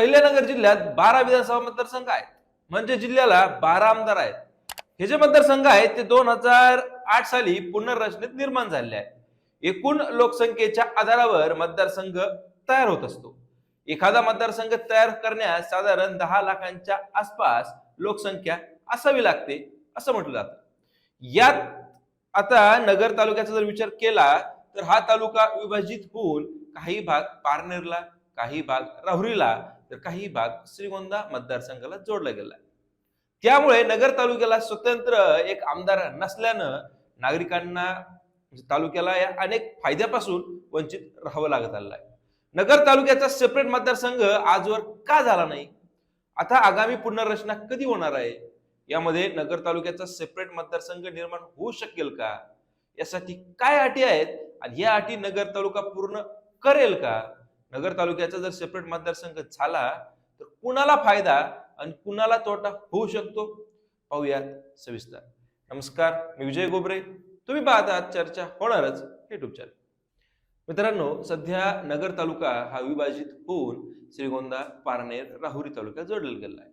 अहिल्यानगर जिल्ह्यात बारा विधानसभा मतदारसंघ आहेत. म्हणजे जिल्ह्याला बारा आमदार आहेत. हे जे मतदारसंघ आहेत ते दोन हजार आठ साली पुनर्रचनेत निर्माण झालेले आहेत. एकूण लोकसंख्येच्या आधारावर मतदारसंघ तयार होत असतो. एखादा मतदारसंघ तयार करण्यास साधारण दहा लाखांच्या आसपास लोकसंख्या असावी लागते असं म्हटलं जातं. यात आता नगर तालुक्याचा जर विचार केला तर हा तालुका विभाजित होऊन काही भाग पारनेरला काही भाग राहुरीला तर काही भाग श्रीगोंदा मतदारसंघाला जोडला गेला. त्यामुळे नगर तालुक्याला स्वतंत्र एक आमदार नसल्यानं नागरिकांना म्हणजे तालुक्याला या अनेक फायद्यापासून वंचित राहावं लागत आलेलं आहे नगर तालुक्याचा सेपरेट मतदारसंघ आजवर का झाला नाही? आता आगामी पुनर्रचना कधी होणार आहे? यामध्ये नगर तालुक्याचा सेपरेट मतदारसंघ निर्माण होऊ शकेल का? यासाठी काय अटी आहेत? आणि या अटी नगर तालुका पूर्ण करेल का? नगर तालुक्याचा जर सेपरेट मतदारसंघ झाला तर कुणाला फायदा आणि कुणाला तोटा होऊ शकतो? पाहूयात सविस्तर. नमस्कार मी विजय गोबरे. तुम्ही पाहता चर्चा होणारच युट्यूब चॅनल मित्रांनो सध्या नगर तालुका हा विभाजित होऊन श्रीगोंदा पारनेर राहुरी तालुक्यात जोडला गेला आहे.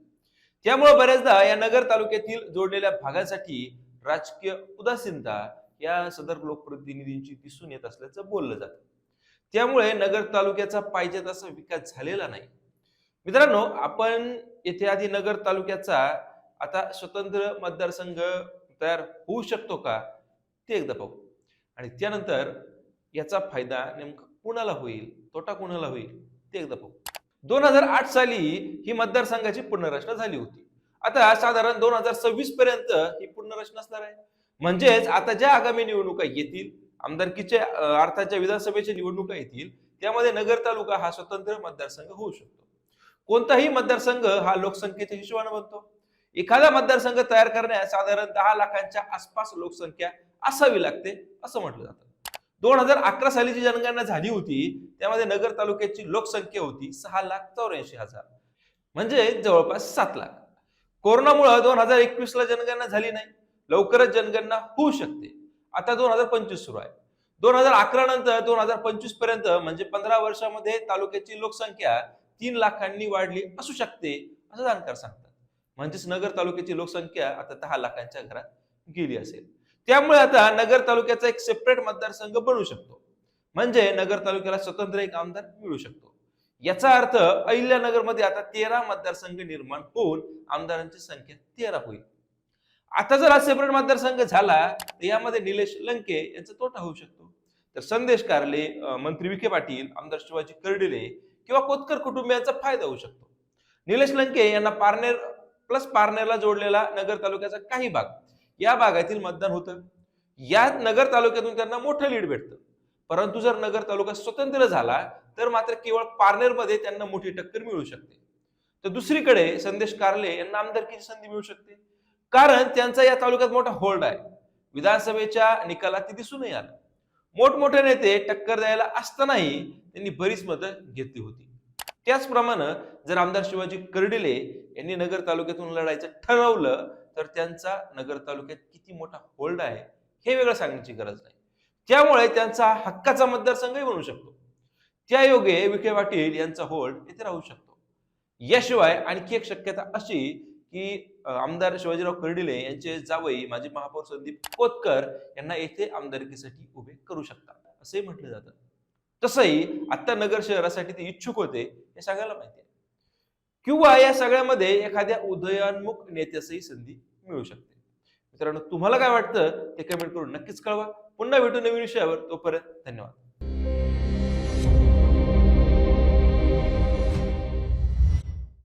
त्यामुळे बऱ्याचदा या नगर तालुक्यातील जोडलेल्या भागासाठी राजकीय उदासीनता या सदर लोकप्रतिनिधींची दिसून येत असल्याचं बोललं जातं. त्यामुळे नगर तालुक्याचा पाहिजे तसा विकास झालेला नाही. मित्रांनो आपण येथे आधी नगर तालुक्याचा आता स्वतंत्र मतदारसंघ तयार होऊ शकतो का ते एकदा पाहू. आणि त्यानंतर याचा फायदा नेमका कुणाला होईल तोटा कुणाला होईल ते एकदा पाहू. दोन हजार आठ साली ही मतदारसंघाची पुनर्रचना झाली होती. आता साधारण दोन हजार सव्वीस पर्यंत ही पुनर्रचना असणार आहे. म्हणजेच आता ज्या आगामी निवडणुका येतील आमदारकीचे अर्थाच्या विधानसभेच्या निवडणुका येतील त्यामध्ये नगर तालुका हा स्वतंत्र मतदारसंघ होऊ शकतो. कोणताही मतदारसंघ हा लोकसंख्येच्या हिशोबाने बनतो. एखादा मतदारसंघ तयार करण्यास साधारण दहा लाखांच्या आसपास लोकसंख्या असावी लागते असं म्हटलं जातं. दोन हजार अकरा साली जी जनगणना झाली होती त्यामध्ये नगर तालुक्याची लोकसंख्या होती सहा लाख चौऱ्याऐंशी हजार. म्हणजे जवळपास सात लाख. कोरोनामुळे दोन हजार एकवीस ला जनगणना झाली नाही. लवकरच जनगणना होऊ शकते. आता दोन हजार पंचवीस सुरू आहे. दोन हजार अकरा नंतर दोन हजार पंचवीसपर्यंत म्हणजे पंधरा वर्षामध्ये तालुक्याची लोकसंख्या तीन लाखांनी वाढली असू शकते असं जाणकार सांगतात. म्हणजेच नगर तालुक्याची लोकसंख्या आता दहा लाखांच्या घरात गेली असेल. त्यामुळे आता नगर तालुक्याचा एक सेपरेट मतदारसंघ बनू शकतो. म्हणजे नगर तालुक्याला स्वतंत्र एक आमदार मिळू शकतो. याचा अर्थ अहिल्यानगरमध्ये आता तेरा मतदारसंघ निर्माण होऊन आमदारांची संख्या तेरा होईल. आता जर हा सेपरेट मतदारसंघ झाला तर यामध्ये निलेश लंके यांचा तोटा होऊ शकतो. तर संदेश कारले मंत्री विखे पाटील आमदार शिवाजी कर्डिले किंवा कोतकर कुटुंबियांचा फायदा होऊ शकतो. निलेश लंके यांना पारनेर प्लस पारनेरला जोडलेला नगर तालुक्याचा काही भाग या भागातील मतदान होतं. या नगर तालुक्यातून त्यांना मोठं लीड भेटतं. परंतु जर नगर तालुका स्वतंत्र झाला तर मात्र केवळ पारनेरमध्ये त्यांना मोठी टक्कर मिळू शकते. तर दुसरीकडे संदेश कारले यांना आमदारकीची संधी मिळू शकते. कारण त्यांचा या तालुक्यात मोठा होल्ड आहे. विधानसभेच्या निकालात ती दिसूनही आलं. मोठमोठे नेते टक्कर द्यायला असतानाही त्यांनी बरीच मतं घेतली होती. त्याचप्रमाणे जर आमदार शिवाजी कर्डिले यांनी नगर तालुक्यातून लढायचं ठरवलं तर त्यांचा नगर तालुक्यात किती मोठा होल्ड आहे हे वेगळं सांगण्याची गरज नाही. त्यामुळे त्यांचा हक्काचा मतदारसंघही बनू शकतो. त्या योगे विखे पाटील यांचा होल्ड इथे राहू शकतो. याशिवाय आणखी एक शक्यता अशी की आमदार शिवाजीराव कर्डिले यांचे जावई माजी महापौर संदीप कोतकर यांना येथे आमदारकीसाठी उभे करू शकतात. असे म्हटलं जातं. तसंही आता नगर शहरासाठी ते इच्छुक होते हे सगळ्याला माहिती आहे. किंवा या सगळ्यामध्ये एखाद्या उदयोन्मुख नेत्यासही संधी मिळू शकते. मित्रांनो तुम्हाला काय वाटतं? ते कमेंट करून नक्कीच कळवा. पुन्हा भेटू नवीन विषयावर. तोपर्यंत धन्यवाद.